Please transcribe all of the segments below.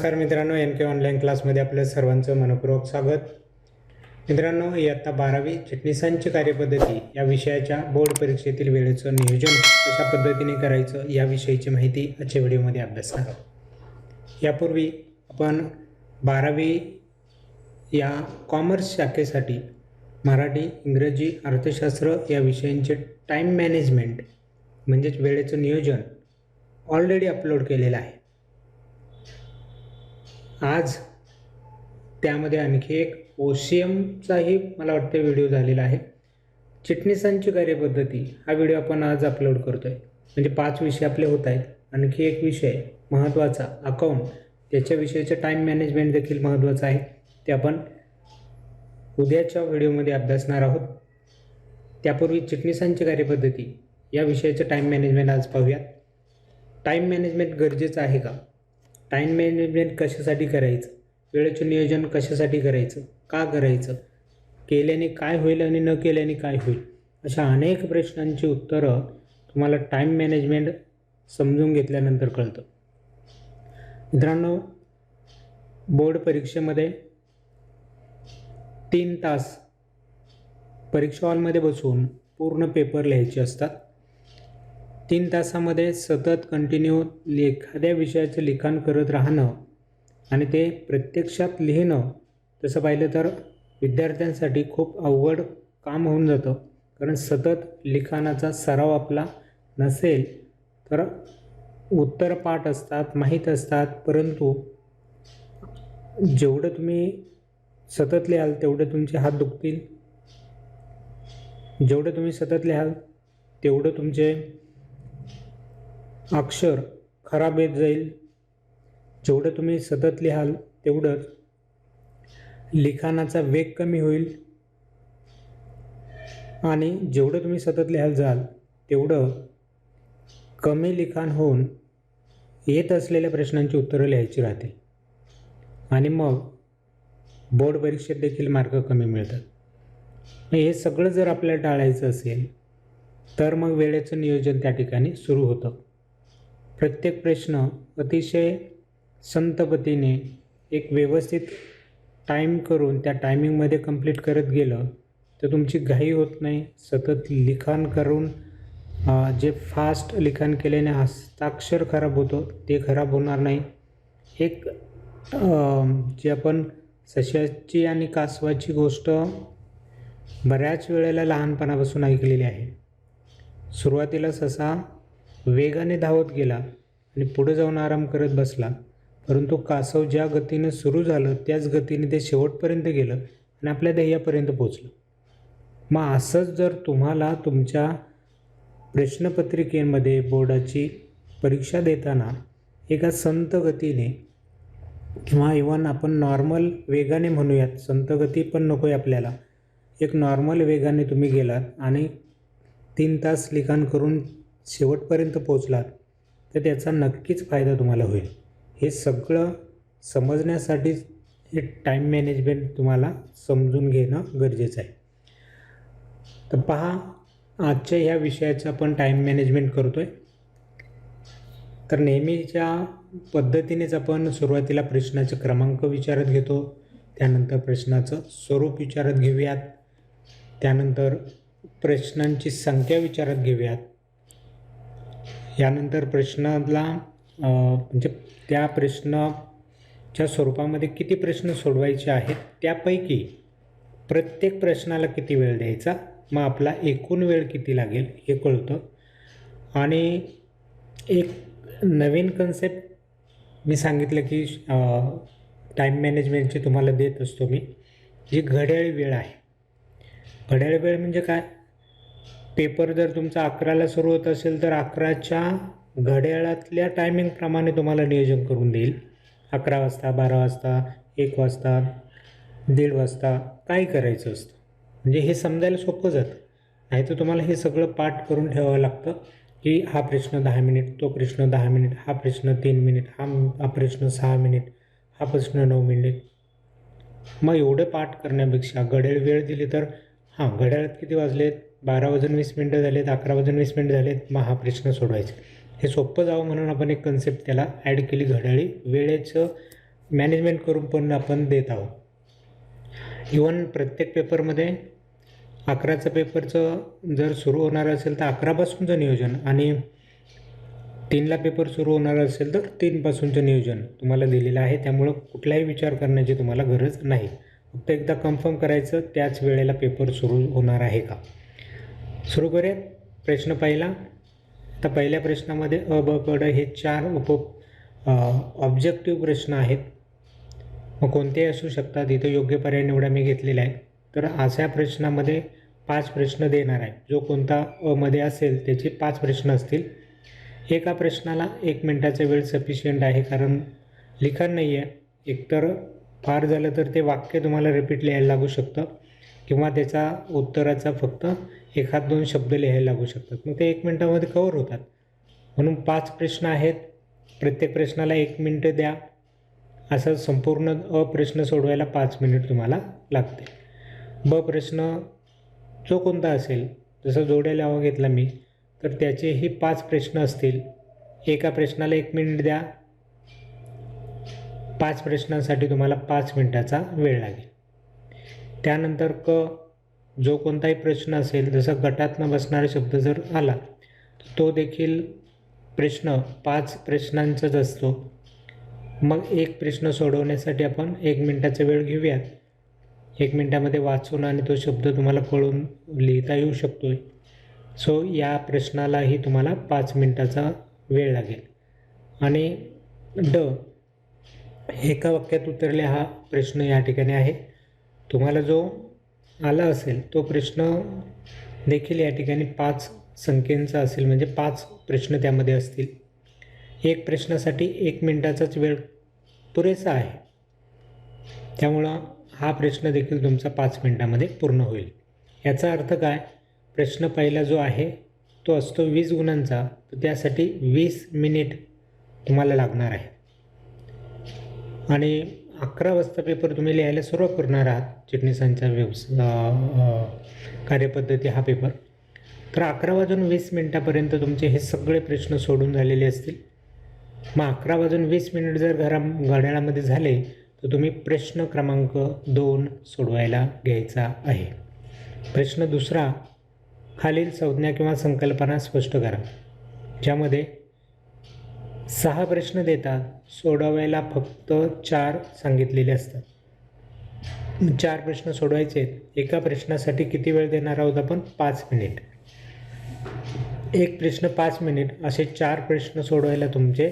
नमस्कार मित्रांनो एन के ऑनलाईन क्लासमध्ये आपलं सर्वांचं मनपूर्वक स्वागत. मित्रांनो इयत्ता बारावी चिटणीसांची कार्यपद्धती या विषयाच्या बोर्ड परीक्षेतील वेळेचं नियोजन कशा पद्धतीने करायचं याविषयीची माहिती आजच्या व्हिडिओमध्ये अभ्यासणार आहोत यापूर्वी आपण बारावी या कॉमर्स शाखेसाठी मराठी इंग्रजी अर्थशास्त्र या विषयांचे टाईम मॅनेजमेंट म्हणजेच वेळेचं नियोजन ऑलरेडी अपलोड केलेलं आहे. आज त्यामध्ये आणखी एक ओ सी एमचाही मला वाटतं व्हिडिओ झालेला आहे. चिटणीसांची कार्यपद्धती हा व्हिडिओ आपण आज अपलोड करतो आहे म्हणजे पाच विषय आपले होत आहेत. आणखी एक विषय महत्त्वाचा अकाउंट त्याच्याविषयीचं टाईम मॅनेजमेंट देखील महत्त्वाचं आहे. ते आपण उद्याच्या व्हिडिओमध्ये अभ्यासणार आहोत. त्यापूर्वी चिटणीसांची कार्यपद्धती या विषयाचं टाईम मॅनेजमेंट आज पाहूयात. टाईम मॅनेजमेंट गरजेचं आहे का? टाईम मॅनेजमेंट कशासाठी करायचं? वेळेचं नियोजन कशासाठी करायचं? का करायचं? केल्याने काय होईल आणि न केल्याने काय होईल? अशा अनेक प्रश्नांची उत्तरं तुम्हाला टाईम मॅनेजमेंट समजून घेतल्यानंतर कळतं. मित्रांनो बोर्ड परीक्षेमध्ये तीन तास परीक्षा हॉलमध्ये बसून पूर्ण पेपर लिहायचे असतात. तीन तासामध्ये सतत कंटिन्यू एखाद्या विषयाचं लिखाण करत राहणं आणि ते प्रत्यक्षात लिहिणं तसं पाहिलं तर विद्यार्थ्यांसाठी खूप अवघड काम होऊन जातं. कारण सतत लिखाणाचा सराव आपला नसेल तर उत्तर पाठ असतात माहीत असतात परंतु जेवढं तुम्ही सतत लिहाल तेवढे तुमचे हात दुखतील. जेवढं तुम्ही सतत लिहाल तेवढं तुमचे अक्षर खराब येत जाईल. जेवढं तुम्ही सतत लिहाल तेवढंच. लिखाणाचा वेग कमी होईल. आणि जेवढं तुम्ही सतत लिहाल जाल तेवढं कमी लिखाण होऊन येत असलेल्या प्रश्नांची उत्तरं लिहायची राहतील आणि मग बोर्ड परीक्षेत देखील मार्क कमी मिळतात. हे सगळं जर आपल्याला टाळायचं असेल तर मग वेळेचं नियोजन त्या ठिकाणी सुरू होतं. प्रत्येक प्रश्न अतिशय संतपतीने एक व्यवस्थित टाईम करून त्या टायमिंगमध्ये कंप्लीट करत गेलं तर तुमची घाई होत नाही. सतत लिखाण करून जे फास्ट लिखाण केल्याने हस्ताक्षर खराब होतो ते खराब होणार नाही. एक जे आपण सश्याची आणि कासवाची गोष्ट बऱ्याच वेळेला लहानपणापासून ऐकलेली आहे. सुरुवातीला ससा वेगाने धावत गेला आणि पुढे जाऊन आराम करत बसला. परंतु कासव ज्या गतीनं सुरू झालं त्याच गतीने ते शेवटपर्यंत गेलं आणि आपल्या ध्येयापर्यंत पोचलं मग असंच जर तुम्हाला तुमच्या प्रश्नपत्रिकेमध्ये बोर्डाची परीक्षा देताना एका संत गतीने किंवा इवन आपण नॉर्मल वेगाने म्हणूयात संत गती पण नको आहे आपल्याला एक नॉर्मल वेगाने तुम्ही गेलात आणि तीन तास लिखाण करून शेवटपर्यंत पोचलात तर त्याचा नक्कीच फायदा तुम्हाला होईल. हे सगळं समजण्यासाठीच हे टाईम मॅनेजमेंट तुम्हाला समजून घेणं गरजेचं आहे. तर पहा आजच्या ह्या विषयाचं आपण टाईम मॅनेजमेंट करतो आहे तर नेहमीच्या पद्धतीनेच आपण सुरुवातीला प्रश्नाचे क्रमांक विचारत घेतो त्यानंतर प्रश्नाचं स्वरूप विचारत घेऊयात त्यानंतर प्रश्नांची संख्या विचारत घेऊयात यानंतर प्रश्नाला म्हणजे त्या प्रश्नाच्या स्वरूपामध्ये किती प्रश्न सोडवायचे आहेत त्यापैकी प्रत्येक प्रश्नाला किती वेळ द्यायचा मग आपला एकूण वेळ किती लागेल हे कळतं. आणि एक नवीन कन्सेप्ट मी सांगितलं की टाईम मॅनेजमेंटची तुम्हाला देत असतो मी जी घड्याळी वेळ आहे. घड्याळी वेळ म्हणजे काय? पेपर जर तुमचा अकराला सुरू होत असेल तर अकराच्या घड्याळातल्या टायमिंगप्रमाणे तुम्हाला नियोजन करून देईल. अकरा वाजता बारा वाजता एक वाजता दीड वाजता काय करायचं असतं. म्हणजे हे समजायला सोपं जातं. नाही तर तुम्हाला हे सगळं पाठ करून ठेवावं लागतं की हा प्रश्न दहा मिनिट तो प्रश्न दहा मिनिट हा प्रश्न तीन मिनिट हा हा प्रश्न सहा मिनिट हा प्रश्न नऊ मिनिट. मग एवढं पाठ करण्यापेक्षा घड्याळ वेळ दिली तर हां घड्याळात किती वाजलेत? बारा वाजून वीस मिनटं झालेत अकरा वाजून वीस मिनटं झालेत मग हा प्रश्न सोडवायचा. हे सोपं जावं म्हणून आपण एक कन्सेप्ट त्याला ॲड केली घड्याळी. वेळेचं मॅनेजमेंट करून पण आपण देत आहोत. इवन प्रत्येक पेपरमध्ये अकराचं पेपरचं जर सुरू होणार असेल तर अकरापासूनचं नियोजन आणि तीनला पेपर सुरू होणार असेल तर तीनपासूनचं नियोजन तुम्हाला दिलेलं आहे. त्यामुळं कुठलाही विचार करण्याची तुम्हाला गरज नाही. फक्त एकदा कन्फर्म करायचं त्याच वेळेला पेपर सुरू होणार आहे का? सुरू करूया प्रश्न पहिला. आता पहिल्या प्रश्नामध्ये अ ब ड हे चार उप ऑब्जेक्टिव्ह प्रश्न आहेत. मग कोणतेही असू शकतात. इथं योग्य पर्याय निवडा मी घेतलेला आहे. तर अशा प्रश्नामध्ये पाच प्रश्न देणार आहे. जो कोणता अमध्ये असेल त्याचे पाच प्रश्न असतील. एका प्रश्नाला एक मिनटाचा वेळ सफिशियंट आहे कारण लिखाण नाही आहे एकतर फार झालं तर ते वाक्य तुम्हाला रिपीट लिहायला लागू शकतं. किंवा त्याचा उत्तराचा फक्त एखाद दोन शब्द लिहायला लागू शकतात. मग ते एक मिनटामध्ये कवर होतात. म्हणून पाच प्रश्न आहेत. प्रत्येक प्रश्नाला एक मिनटं द्या. असं संपूर्ण अ प्रश्न सोडवायला पाच मिनिट तुम्हाला लागते ब प्रश्न जो कोणता असेल जसं जोड्या लावा घेतला मी तर त्याचेही पाच प्रश्न असतील. एका प्रश्नाला एक मिनिट द्या. पाच प्रश्नांसाठी तुम्हाला पाच मिनिटाचा वेळ लागेल. त्यानंतर क जो कोणताही प्रश्न असेल जसं गटातनं बसणारा शब्द जर आला तो देखील प्रश्न पाच प्रश्नांचाच असतो. मग एक प्रश्न सोडवण्यासाठी आपण एक मिनटाचा वेळ घेऊयात. एक मिनटामध्ये वाचून आणि तो शब्द तुम्हाला कळून लिहिता येऊ शकतो आहे सो या प्रश्नालाही तुम्हाला पाच मिनटाचा वेळ लागेल. आणि ड एका वाक्यात उतरले हा प्रश्न या ठिकाणी आहे. तुम्हाला जो आला असेल तो प्रश्न देखील या ठिकाणी पाच संख्येचा असेल म्हणजे पाच प्रश्न त्यामध्ये असतील. एक प्रश्नासाठी एक मिनटाचाच वेळ पुरेसा आहे. त्यामुळं हा प्रश्न देखील तुमचा पाच मिनटामध्ये पूर्ण होईल. याचा अर्थ काय? प्रश्न पहिला जो आहे तो असतो वीस गुणांचा तर त्यासाठी वीस मिनिट तुम्हाला लागणार आहे. आणि अकरा वाजता पेपर तुम्ही लिहायला सुरुवात करणार आहात चिटणीसांच्या व्यवस कार्यपद्धती हा पेपर तर अकरा वाजून वीस मिनटापर्यंत तुमचे हे सगळे प्रश्न सोडून झालेले असतील. मग अकरा वाजून वीस मिनिट जर घरा घड्याळामध्ये झाले तर तुम्ही प्रश्न क्रमांक दोन सोडवायला घ्यायचा आहे. प्रश्न दुसरा खालील संज्ञा किंवा संकल्पना स्पष्ट करा ज्यामध्ये सहा प्रश्न देतात सोडवायला फक्त चार सांगितलेले असतात. चार प्रश्न सोडवायचे आहेत. एका प्रश्नासाठी किती वेळ देणार आहोत आपण? पाच मिनिट. एक प्रश्न पाच मिनिट असे चार प्रश्न सोडवायला तुमचे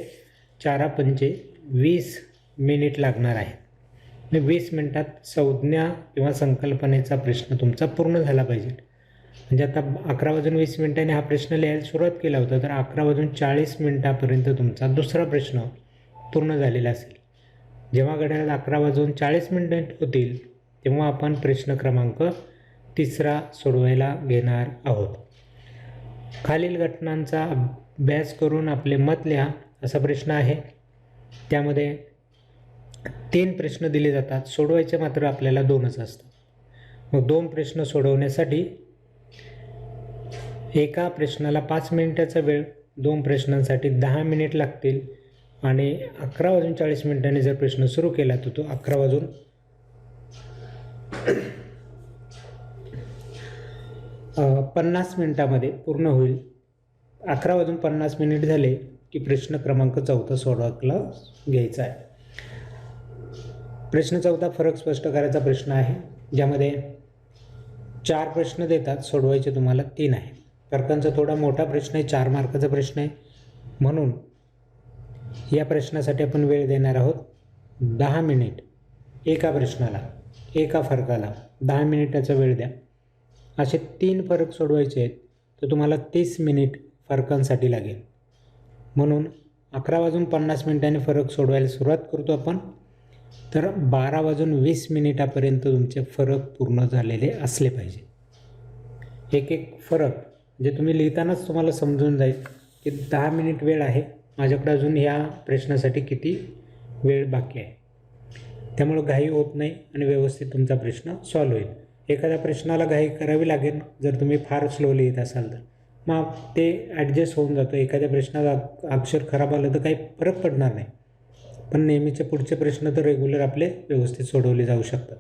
चारा पंचे वीस मिनिट लागणार आहेत. वीस मिनिटात संज्ञा किंवा संकल्पनेचा प्रश्न तुमचा पूर्ण झाला पाहिजे. म्हणजे आता अकरा वाजून वीस मिनिटांनी हा प्रश्न लिहायला सुरुवात केला होता तर अकरा वाजून चाळीस मिनिटापर्यंत तुमचा दुसरा प्रश्न पूर्ण झालेला असेल. जेव्हा घड्याळात अकरा वाजून चाळीस मिनिट होतील तेव्हा आपण प्रश्न क्रमांक तिसरा सोडवायला घेणार आहोत. खालील घटनांचा अभ्यास करून आपले मत लिहा असा प्रश्न आहे. त्यामध्ये तीन प्रश्न दिले जातात सोडवायचे मात्र आपल्याला दोनच असतात. मग दोन प्रश्न सोडवण्यासाठी एका प्रश्नाला पाच मिनिटाचा वेळ दोन प्रश्नांसाठी दहा मिनिट लागतील आणि अकरा वाजून चाळीस मिनिटांनी जर प्रश्न सुरू केला तर तो अकरा वाजून पन्नास मिनिटामध्ये पूर्ण होईल. अकरा वाजून पन्नास मिनिट झाले की प्रश्न क्रमांक चौथा सोडवायला घ्यायचा आहे. प्रश्न चौथा फरक स्पष्ट करायचा प्रश्न आहे ज्यामध्ये चार प्रश्न देतात सोडवायचे तुम्हाला तीन आहे फरकांचा थोडा मोठा प्रश्न आहे चार मार्काचा प्रश्न आहे. म्हणून या प्रश्नासाठी आपण वेळ देणार आहोत. दहा मिनिट एका प्रश्नाला एका फरकाला दहा मिनिटाचा वेळ द्या. असे तीन फरक सोडवायचे आहेत तर तुम्हाला तीस मिनिट फरकांसाठी लागेल. म्हणून अकरा वाजून पन्नास मिनिटांनी फरक सोडवायला सुरुवात करतो आपण. तर बारा वाजून वीस मिनिटापर्यंत तुमचे फरक पूर्ण झालेले असले पाहिजे. एक एक फरक म्हणजे तुम्ही लिहितानाच तुम्हाला समजून जाईल की दहा मिनिट वेळ आहे. माझ्याकडे अजून ह्या प्रश्नासाठी किती वेळ बाकी आहे. त्यामुळं घाई होत नाही आणि व्यवस्थित तुमचा प्रश्न सॉल्व होईल. एखाद्या प्रश्नाला घाई करावी लागेल जर तुम्ही फार स्लो लिहित असाल तर. मग ते ॲडजस्ट होऊन जातं. एखाद्या प्रश्नात अक्षर खराब आलं तर काही फरक पडणार नाही. पण नेहमीचे पुढचे प्रश्न तर रेग्युलर आपले व्यवस्थित सोडवले जाऊ शकतात.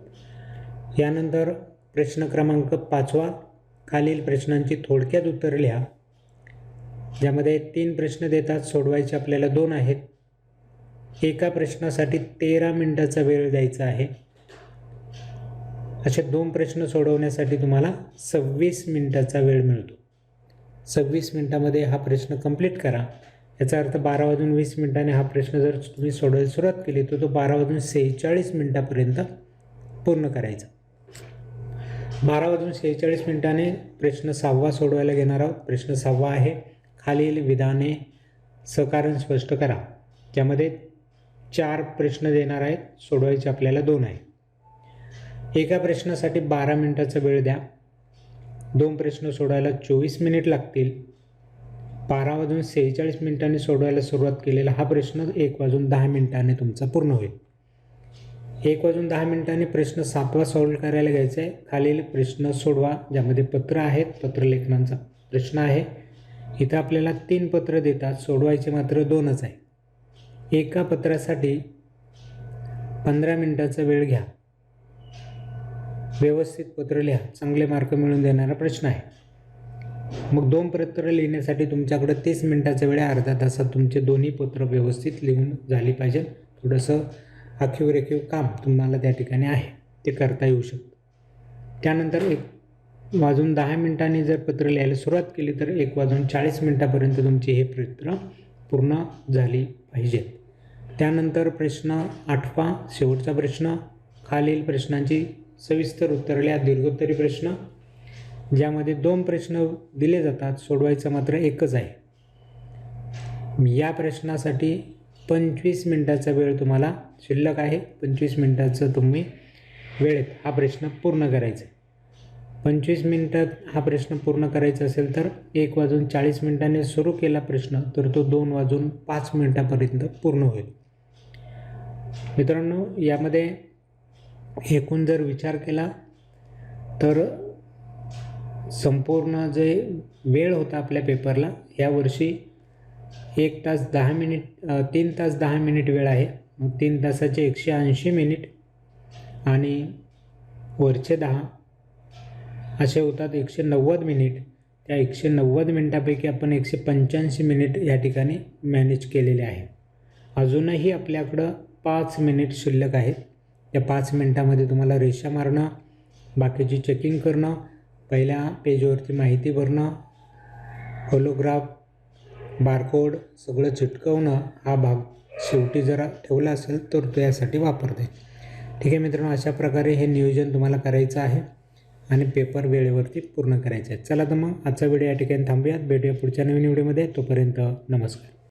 यानंतर प्रश्न क्रमांक पाचवा खालील प्रश्नांची थोडक्यात उत्तर लिहा. ज्यामध्ये तीन प्रश्न देतात सोडवायचे आपल्याला दोन आहेत. एका प्रश्नासाठी तेरा मिनटाचा वेळ द्यायचा आहे. असे दोन प्रश्न सोडवण्यासाठी तुम्हाला सव्वीस मिनटाचा वेळ मिळतो. सव्वीस मिनटामध्ये हा प्रश्न कंप्लीट करा. याचा अर्थ बारा वाजून वीस मिनिटाने हा प्रश्न जर तुम्ही सोडवायला सुरुवात केली तर तो बारा वाजून सेहेचाळीस मिनटापर्यंत पूर्ण करायचा. बारा वाजून सेहेचाळीस मिनिटाने प्रश्न सहावा सोडवायला घेणार आहोत. प्रश्न सहावा आहे खालील विधाने सकारण स्पष्ट करा. ज्यामध्ये चार प्रश्न देणार आहेत सोडवायचे आपल्याला दोन आहे. एका प्रश्नासाठी बारा मिनिटाचा वेळ द्या. दोन प्रश्न सोडवायला चोवीस मिनिट लागतील. बारा वाजून सेहेचाळीस मिनिटांनी सोडवायला सुरुवात केलेला हा प्रश्न एक वाजून दहा मिनिटांनी तुमचा पूर्ण होईल. एक वाजून दहा मिनिटांनी प्रश्न सातवा सॉल्व करायला घ्यायचा आहे. खालील प्रश्न सोडवा ज्यामध्ये पत्र आहेत पत्रलेखनांचा प्रश्न आहे. इथं आपल्याला तीन पत्र देतात सोडवायचे मात्र दोनच आहे. एका पत्रासाठी पंधरा मिनिटाचा वेळ घ्या. व्यवस्थित पत्र लिहा चांगले मार्क मिळवून देणारा प्रश्न आहे. मग दोन पत्र लिहिण्यासाठी तुमच्याकडे तीस मिनिटाचा वेळ आहे अर्धा तासात तुमचे दोन्ही पत्र व्यवस्थित लिहून झाली पाहिजे थोडंसं आखीव रेखीव काम तुम्हाला त्या ठिकाणी आहे. ते करता येऊ शकतं. त्यानंतर एक वाजून दहा मिनिटांनी जर पत्र लिहायला सुरुवात केली तर एक वाजून चाळीस मिनिटापर्यंत तुमची हे पत्र पूर्ण झाली पाहिजेत. त्यानंतर प्रश्न आठवा शेवटचा प्रश्न खालील प्रश्नांची सविस्तर उत्तरल्या दीर्घोत्तरी प्रश्न ज्यामध्ये दोन प्रश्न दिले जातात सोडवायचं मात्र एकच आहे. या प्रश्नासाठी पंचवीस मिनटाचा वेळ तुम्हाला शिल्लक आहे. पंचवीस मिनटाचं तुम्ही वेळेत हा प्रश्न पूर्ण करायचा पंचवीस मिनटात हा प्रश्न पूर्ण करायचा असेल तर एक वाजून चाळीस मिनटाने सुरू केला प्रश्न तर तो दोन वाजून पाच मिनिटापर्यंत पूर्ण होईल. मित्रांनो यामध्ये एकूण जर विचार केला तर संपूर्ण जे वेळ होता आपल्या पेपरला यावर्षी एक तास दहा मिनिट तीन तास दहा मिनिट वेळ आहे. मग तीन तासाचे एकशे ऐंशी मिनिट आणि वरचे दहा. असे होतात एकशे नव्वद मिनिट. त्या एकशे नव्वद मिनिटापैकी आपण एकशे पंच्याऐंशी मिनिट या ठिकाणी मॅनेज केलेले आहे. अजूनही आपल्याकडं पाच मिनिट शिल्लक आहेत. त्या पाच मिनिटामध्ये तुम्हाला रेषा मारणं बाकीची चेकिंग करणं पहिल्या पेजवरती माहिती भरणं होलोग्राफ बारकोड सगळं चिटकवणं हा भाग शेवटी जरा ठेवला असेल तर तो यासाठी वापरते. ठीक आहे मित्रांनो अशा प्रकारे हे नियोजन तुम्हाला करायचं आहे आणि पेपर वेळेवरती पूर्ण करायचे आहे चला तर मग आजचा व्हिडिओ या ठिकाणी थांबूयात. भेटूया पुढच्या नवीन व्हिडिओमध्ये. तोपर्यंत नमस्कार.